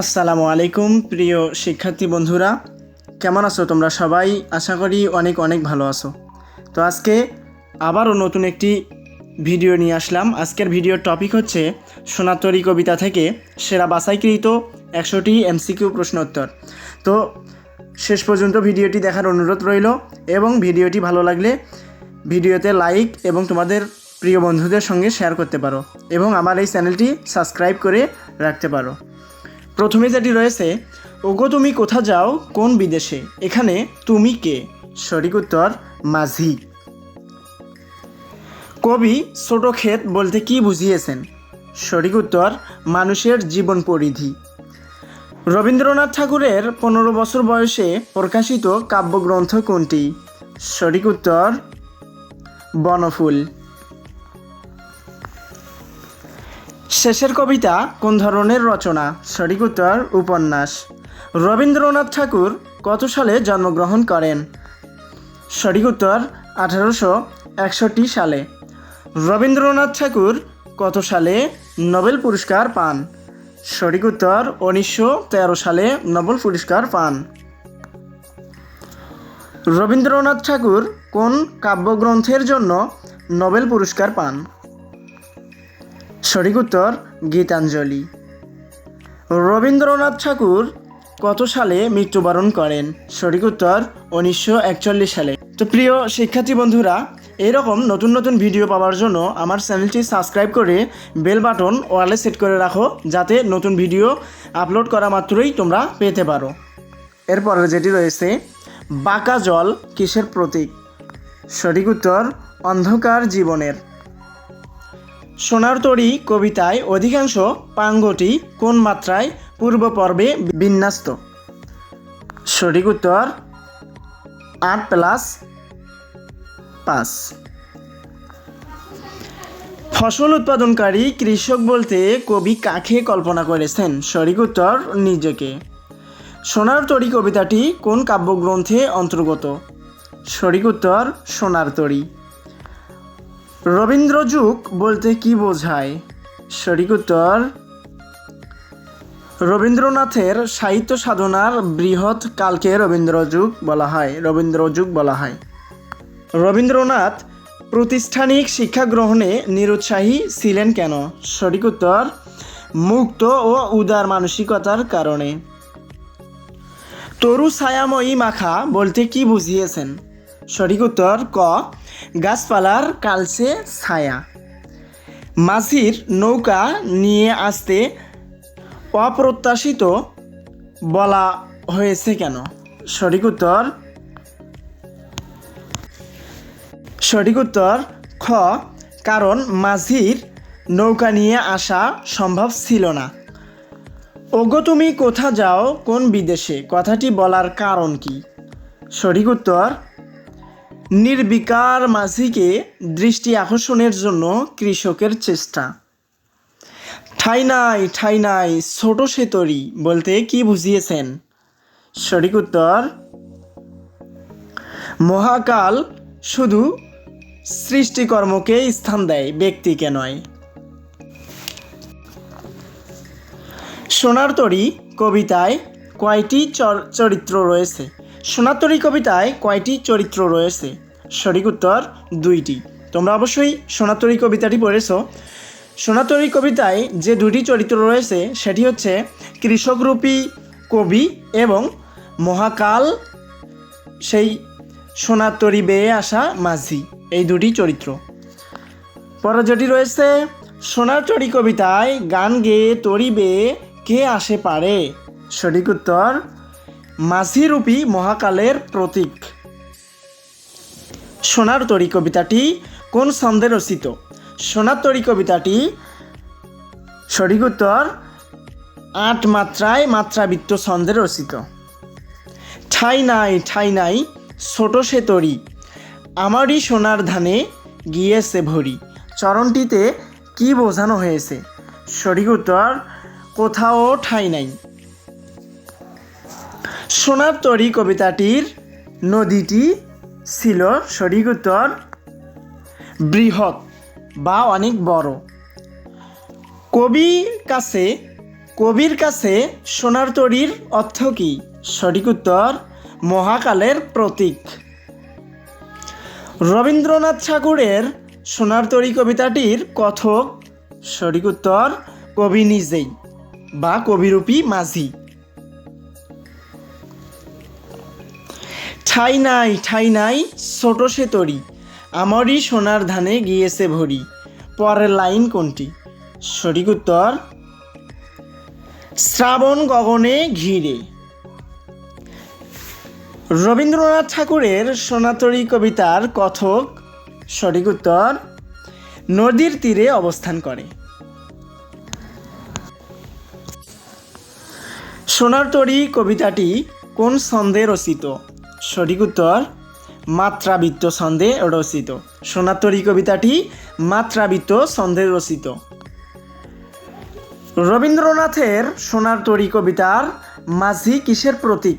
আসসালামু আলাইকুম, প্রিয় শিক্ষার্থী বন্ধুরা। কেমন আছো তোমরা সবাই? আশা করি অনেক অনেক ভালো আছো। তো আজকে আবারও নতুন একটি ভিডিও নিয়ে আসলাম। আজকের ভিডিওর টপিক হচ্ছে সোনাতরি কবিতা থেকে সেরা বাছাইকৃত একশোটি এমসিকিউ প্রশ্নোত্তর। তো শেষ পর্যন্ত ভিডিওটি দেখার অনুরোধ রইল এবং ভিডিওটি ভালো লাগলে ভিডিওতে লাইক এবং তোমাদের প্রিয় বন্ধুদের সঙ্গে শেয়ার করতে পারো এবং আমার এই চ্যানেলটি সাবস্ক্রাইব করে রাখতে পারো। প্রথমে যেটি রয়েছে, ওগো তুমি কোথা যাও, কোন বিদেশে? এখানে তুমি কে? সঠিক উত্তর, মাঝি। কবি ছোট ক্ষেত বলতে কি বুঝিয়েছেন? সঠিক উত্তর, মানুষের জীবন পরিধি। রবীন্দ্রনাথ ঠাকুরের পনেরো বছর বয়সে প্রকাশিত কাব্যগ্রন্থ কোনটি? সঠিক উত্তর, বনফুল। শেষের কবিতা কোন ধরনের রচনা? সঠিক উত্তর উপন্যাস। রবীন্দ্রনাথ ঠাকুর কত সালে জন্মগ্রহণ করেন? সঠিক উত্তর আঠারোশো একষট্টি সালে। রবীন্দ্রনাথ ঠাকুর কত সালে নোবেল পুরস্কার পান? সঠিক উত্তর উনিশশো তেরো সালে নোবেল পুরস্কার পান। রবীন্দ্রনাথ ঠাকুর কোন কাব্যগ্রন্থের জন্য নোবেল পুরস্কার পান? সঠিক উত্তর, গীতাঞ্জলি। রবীন্দ্রনাথ ঠাকুর কত সালে মৃত্যুবরণ করেন? সঠিক উত্তর, উনিশশো একচল্লিশ সালে। তো প্রিয় শিক্ষার্থী বন্ধুরা, এরকম নতুন নতুন ভিডিও পাওয়ার জন্য আমার চ্যানেলটি সাবস্ক্রাইব করে বেল বাটন ওয়ালে সেট করে রাখো, যাতে নতুন ভিডিও আপলোড করা মাত্রই তোমরা পেতে পারো। এরপর যেটি রয়েছে, বাঁকা জল কিসের প্রতীক? সঠিক উত্তর, অন্ধকার জীবনের। সোনার তরী কবিতায় অধিকাংশ পাঙ্গটি কোন মাত্রায় পূর্ব পর্বে বিন্যস্ত? সঠিক উত্তর আট প্লাস পাঁচ। ফসল উৎপাদনকারী কৃষক বলতে কবি কাকে কল্পনা করেছেন? সঠিক উত্তর নিজেকে। সোনার তরী কবিতাটি কোন কাব্যগ্রন্থে অন্তর্গত? সঠিক উত্তর সোনার তরী। রবীন্দ্রযুগ বলতে কি বোঝায়? সঠিক উত্তর, রবীন্দ্রনাথের সাহিত্য সাধনার বৃহৎ কালকে রবীন্দ্রযুগ বলা হয় রবীন্দ্রযুগ বলা হয়। রবীন্দ্রনাথ প্রাতিষ্ঠানিক শিক্ষা গ্রহণে নিরুৎসাহী ছিলেন কেন? সঠিক উত্তর, মুক্ত ও উদার মানসিকতার কারণে। তরু ছায়াময়ী মাখা বলতে কি বুঝিয়েছেন? সঠিক উত্তর ক, গাছপালার কালচে ছায়া। মাঝির নৌকা নিয়ে আসতে অপ্রত্যাশিত বলা হয়েছে কেন? সঠিক উত্তর সঠিক উত্তর খ, কারণ মাঝির নৌকা নিয়ে আসা সম্ভব ছিল না। ওগো তুমি কোথা যাও, কোন বিদেশে? কথাটি বলার কারণ কি? সঠিক উত্তর নির্বিকার মাঝিকে দৃষ্টি আকর্ষণের জন্য কৃষকের চেষ্টা। ঠাই নাই ঠাই নাই, ছোট সেতরি বলতে কি বুঝিয়েছেন? সঠিক উত্তর, মহাকাল শুধু সৃষ্টিকর্মকে স্থান দেয়, ব্যক্তিকে নয়। সোনার তরী কবিতায় কয়টি চর- চরিত্র রয়েছে? সোনার তরী কবিতায় কয়টি চরিত্র রয়েছে? সঠিক উত্তর, দুইটি। তোমরা অবশ্যই সোনাতরী কবিতাটি পড়েছ। সোনাতরী কবিতায় যে দুটি চরিত্র রয়েছে, সেটি হচ্ছে কৃষকরূপী কবি এবং মহাকাল, সেই সোনার তরী বেয়ে আসা মাঝি, এই দুটি চরিত্র। পরে যেটি রয়েছে সোনার তরী কবিতায় গান গেয়ে তরি বেয়ে কে আসে পারে? সঠিক উত্তর মাঝিরূপী মহাকালের প্রতীক। সোনার তরী কবিতাটি কোন ছন্দে রচিত? সোনার তরী কবিতাটি সঠিক উত্তর আট মাত্রায় মাত্রাবৃত্ত ছন্দে রচিত। ঠাই নাই ঠাই নাই, ছোট সে তরি, আমারই সোনার ধানে গিয়েছে ভরি। চরণটিতে কি বোঝানো হয়েছে? সঠিক উত্তর কোথাও ঠাই নাই। সোনার তরী কবিতাটির নদীটি ছিল সঠিক উত্তর বৃহৎ বা অনেক বড়। কবি কাছে, কবির কাছে সোনার তরীর অর্থ কী? সঠিক উত্তর মহাকালের প্রতীক। রবীন্দ্রনাথ ঠাকুরের সোনার তরী কবিতাটির কথক সঠিক উত্তর কবি নিজেই বা কবিরূপী মাঝি। ঠাই নাই ঠাই নাই, ছোট সে তরি। আমারই সোনার ধানে গিয়েছে ভরি। পরের লাইন কোনটি? সঠিক উত্তর, শ্রাবণ গগনে ঘিরে। রবীন্দ্রনাথ ঠাকুরের সোনাতরী কবিতার কথক, সঠিক উত্তর, নদীর তীরে অবস্থান করে। সোনার তরী কবিতাটি কোন ছন্দে রচিত? সঠিক উত্তর, মাত্রাবৃত্ত ছন্দে রচিত। সোনার তরী কবিতাটি মাত্রাবৃত্ত ছন্দে রচিত। রবীন্দ্রনাথের সোনার তরী কবিতার মাঝি কিসের প্রতীক?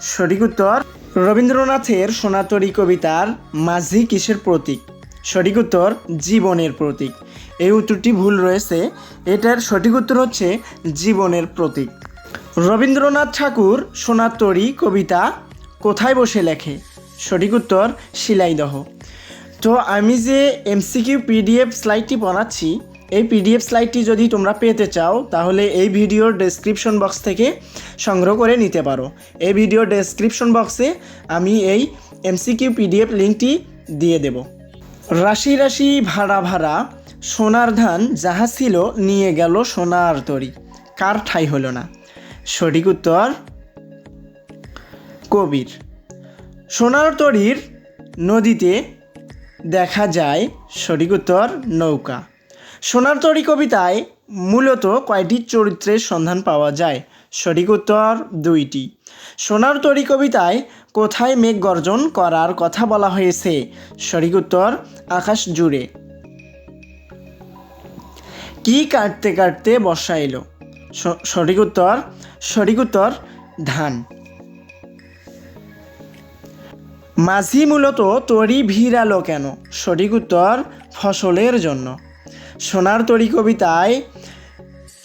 সঠিক উত্তর, রবীন্দ্রনাথের সোনাতরী কবিতার মাঝি কিসের প্রতীক? সঠিক উত্তর, জীবনের প্রতীক। এই উত্তরটি ভুল রয়েছে। এটার সঠিক উত্তর হচ্ছে জীবনের প্রতীক। রবীন্দ্রনাথ ঠাকুর সোনার সোনাতরী কবিতা কোথায় বসে লেখে? সঠিক উত্তর, শিলাইদহ। তো আমি যে এমসিকিউ পিডিএফ স্লাইডটি বানাচ্ছি, এই পিডিএফ স্লাইডটি যদি তোমরা পেতে চাও, তাহলে এই ভিডিওর ডেসক্রিপশন বক্স থেকে সংগ্রহ করে নিতে পারো। এই ভিডিওর ডেসক্রিপশন বক্সে আমি এই এমসিকিউ পিডিএফ লিঙ্কটি দিয়ে দেব। রাশি রাশি ভাড়া ভাড়া, সোনার ধান যাহা ছিল নিয়ে গেল সোনার তরি। কার ঠাই হলো না? সঠিক উত্তর কবির। সোনার তরীর নদীতে দেখা যায় সঠিক উত্তর নৌকা। সোনার তরী কবিতায় মূলত কয়টি চরিত্রের সন্ধান পাওয়া যায়? সঠিক উত্তর দুইটি। সোনার তরী কবিতায় কোথায় মেঘ গর্জন করার কথা বলা হয়েছে? সঠিক উত্তর আকাশ জুড়ে। কি কাটতে কাটতে বর্ষা এলো? সঠিক উত্তর সঠিক উত্তর ধান। মাঝি মূলত তরি ভিড়ালো কেন? সঠিক উত্তর, ফসলের জন্য। সোনার তরি কবিতায়,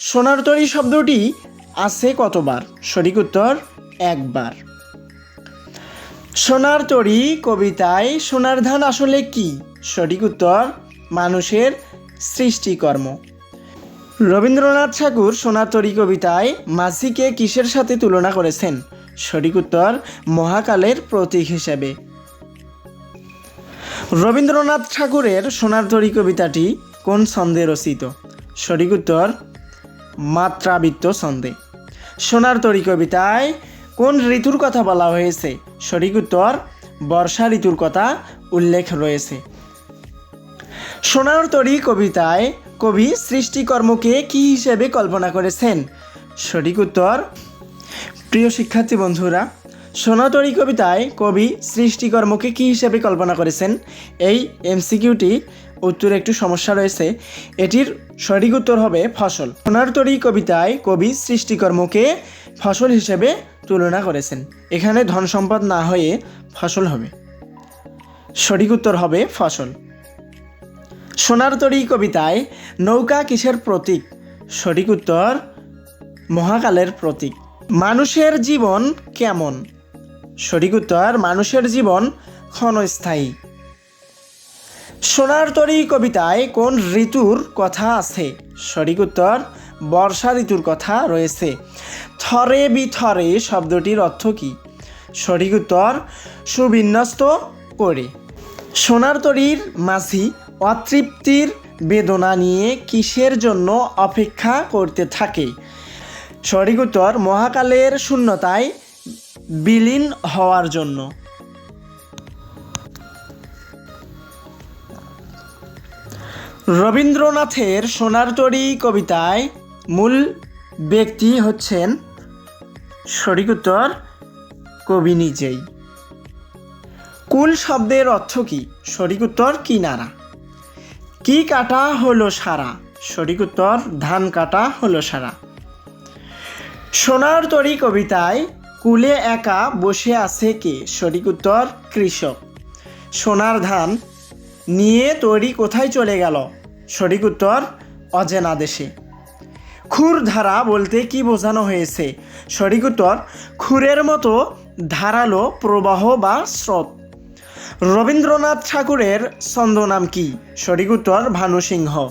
সোনার তরি শব্দটি আছে কতবার? সঠিক উত্তর, একবার। সোনার তরি কবিতায়, সোনার ধান আসলে কি? সঠিক উত্তর, মানুষের সৃষ্টিকর্ম। রবীন্দ্রনাথ ঠাকুর সোনাতরী কবিতায় মাঝিকে কিসের সাথে তুলনা করেছেন? সঠিক উত্তর মহাকালের প্রতীক হিসেবে। রবীন্দ্রনাথ ঠাকুরের সোনারতরী কবিতাটি কোন ছন্দে রচিত? সঠিক উত্তর মাত্রাবৃত্ত ছন্দে। সোনারতরী কবিতায় কোন ঋতুর কথা বলা হয়েছে? সঠিক উত্তর বর্ষা ঋতুর কথা উল্লেখ রয়েছে। সোনার তরী কবিতায় কবি সৃষ্টিকর্মকে কি হিসেবে কল্পনা করেছেন? সঠিক উত্তর প্রিয় শিক্ষার্থী বন্ধুরা সোনাতরী কবিতায় কবি সৃষ্টিকর্মকে কী হিসেবে কল্পনা করেছেন? এই এমসিকিউটি উত্তরে একটু সমস্যা রয়েছে। এটির সঠিক উত্তর হবে ফসল। সোনারতরী কবিতায় কবি সৃষ্টিকর্মকে ফসল হিসেবে তুলনা করেছেন। এখানে ধন সম্পদ না হয়ে ফসল হবে। সঠিক উত্তর হবে ফসল। সোনারতরী কবিতায় নৌকা কিসের প্রতীক? সঠিক উত্তর মহাকালের প্রতীক। মানুষের জীবন কেমন? সঠিক উত্তর, মানুষের জীবন ক্ষণস্থায়ী। সোনার তরী কবিতায় কোন ঋতুর কথা আছে? সঠিক উত্তর, বর্ষা ঋতুর কথা রয়েছে। থরে বিথরে শব্দটির অর্থ কী? সঠিক উত্তর, সুবিন্যস্ত করে। সোনার তরীর মাঝি অতৃপ্তির বেদনা নিয়ে কিসের জন্য অপেক্ষা করতে থাকে? সঠিক উত্তর, মহাকালের শূন্যতায় বিলীন হওয়ার জন্য। রবীন্দ্রনাথের সোনার তরী কবিতায় মূল ব্যক্তি হচ্ছেন, সঠিক উত্তর, কবি নিজেই। কুল শব্দের অর্থ কী? সঠিক উত্তর, কিনারা। কি কাটা হলো সারা? সঠিক উত্তর, ধান কাটা হলো সারা। সোনার তরী কবিতায়, কুলে একা বসে আছে কে? সঠিক উত্তর, কৃষক। সোনার ধান, নিয়ে তৈরি কোথায় চলে গেল? সঠিক উত্তর, অজেনা দেশে। খুর ধারা বলতে কি বোঝানো হয়েছে? সঠিক উত্তর, খুরের মতো ধারালো প্রবাহ বা স্রোত। রবীন্দ্রনাথ ঠাকুরের ছন্দনাম কি? সঠিক উত্তর ভানু সিংহ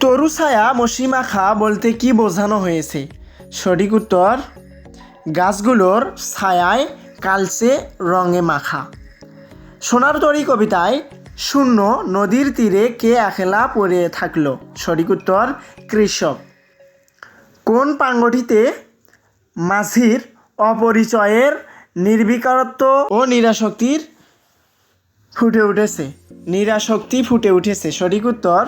তরু ছায়া মসিমাখা বলতে কি বোঝানো হয়েছে? সঠিক উত্তর, গাছগুলোর ছায়ায় কালচে রঙে মাখা। সোনার তরী কবিতায়, শূন্য নদীর তীরে কে একলা পড়ে থাকল? সঠিক উত্তর, কৃষক। কোন পাঙ্গটিতে মাঝির অপরিচয়ের নির্বিকারত্ব ও নিরাশক্তির ফুটে উঠেছে? নিরাশক্তি ফুটে উঠেছে। সঠিক উত্তর,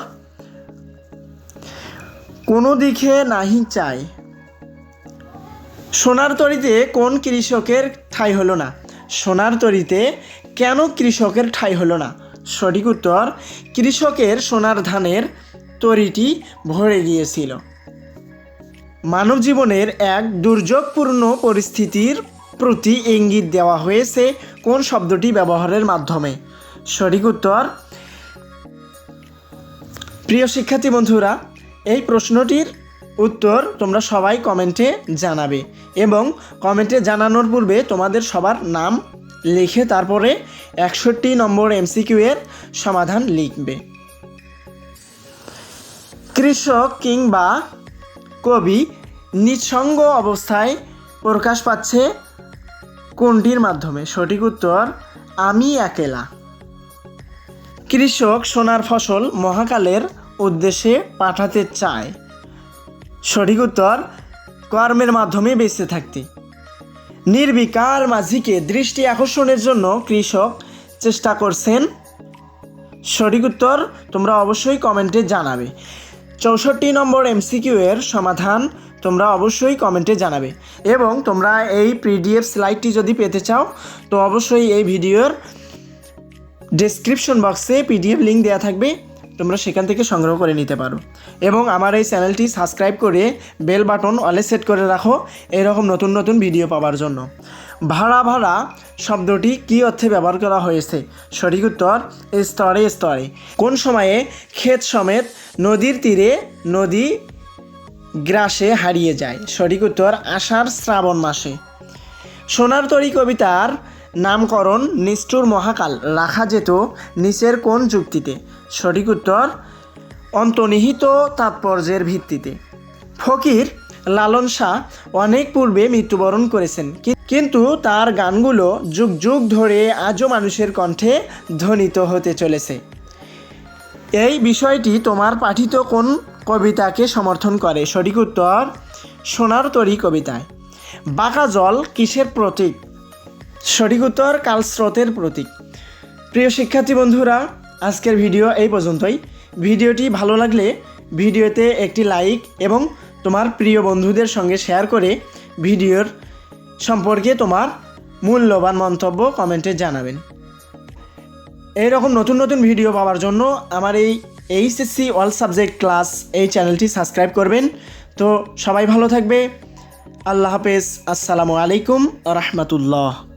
কোনো দিকে নাহি চাই সোনার তরিতে কোন কৃষকের ঠাই হলো না? সোনার তরিতে কেন কৃষকের ঠাই হলো না? সঠিক উত্তর, কৃষকের সোনার ধানের তরিটি ভরে গিয়েছিল। মানব জীবনের এক দুর্যোগপূর্ণ পরিস্থিতির প্রতি ইঙ্গিত দেওয়া হয়েছে কোন শব্দটি ব্যবহারের মাধ্যমে? সঠিক উত্তর, প্রিয় শিক্ষার্থী বন্ধুরা, এই প্রশ্নটির উত্তর তোমরা সবাই কমেন্টে জানাবে। এবং কমেন্টে জানানোর পূর্বে তোমাদের সবার নাম লিখে তারপরে একষট্টি নম্বর এমসিকিউ এর সমাধান লিখবে। কৃষক কিংবা কবি নিঃসঙ্গ অবস্থায় প্রকাশ পাচ্ছে কোনটির মাধ্যমে? সঠিক উত্তর, আমি একেলা। কৃষক সোনার ফসল মহাকালের উদ্দেশ্যে পাঠাতে চায়। সঠিক উত্তর, কর্মের মাধ্যমে বেঁচে থাকতে। নির্বিকার মাঝিকে দৃষ্টি আকর্ষণের জন্য কৃষক চেষ্টা করছেন। সঠিক উত্তর তোমরা অবশ্যই কমেন্টে জানাবে। চৌষট্টি নম্বর এমসিকিউ এর সমাধান তোমরা অবশ্যই কমেন্টে জানাবে। এবং তোমরা এই পিডিএফ স্লাইডটি যদি পেতে চাও, তো অবশ্যই এই ভিডিওর ডেসক্রিপশন বক্সে পিডিএফ লিঙ্ক দেওয়া থাকবে। তোমরা সেখান থেকে সংগ্রহ করে নিতে পারো। এবং আমার এই চ্যানেলটি সাবস্ক্রাইব করে বেল বাটন অলে সেট করে রাখো। এরকম নতুন নতুন ভিডিও পাওয়ার জন্য। ভাড়া ভাড়া শব্দটি কী অর্থে ব্যবহার করা হয়েছে? সঠিক উত্তর, স্তরে স্তরে। কোন সময়ে ক্ষেত সমেত নদীর তীরে নদী গ্রাসে হারিয়ে যায়? সঠিক উত্তর, আষাঢ় শ্রাবণ মাসে। সোনার তরী কবিতার নামকরণ নিষ্ঠুর মহাকাল। রাখা যেত নিচের কোন যুক্তিতে? সঠিক উত্তর, অন্তর্নিহিত তাৎপর্যের ভিত্তিতে। ফকির লালন শাহ অনেক পূর্বে মৃত্যুবরণ করেছেন কিন্তু তার গানগুলো যুগ যুগ ধরে আজও মানুষের কণ্ঠে ধ্বনিত হতে চলেছে। এই বিষয়টি তোমার পাঠিত কোন কবিতাকে সমর্থন করে? সঠিক উত্তর, সোনার তরী কবিতায়। বাঁকা জল কিসের প্রতীক? সঠিক উত্তর কাল স্রোতের প্রতীক। প্রিয় শিক্ষার্থী বন্ধুরা আজকের ভিডিও এই পর্যন্তই। ভিডিওটি ভালো লাগলে ভিডিওতে একটি লাইক এবং তোমার প্রিয় বন্ধুদের সঙ্গে শেয়ার করে ভিডিওর সম্পর্কে তোমার মূল্যবান মন্তব্য কমেন্টে জানাবেন। এই রকম নতুন নতুন ভিডিও পাওয়ার জন্য আমার এই এইচএসসি অল সাবজেক্ট ক্লাস এই চ্যানেলটি সাবস্ক্রাইব করবেন। তো সবাই ভালো থাকবে। আল্লাহ হাফেজ। আসসালামু আলাইকুম রহমতুল্লাহ।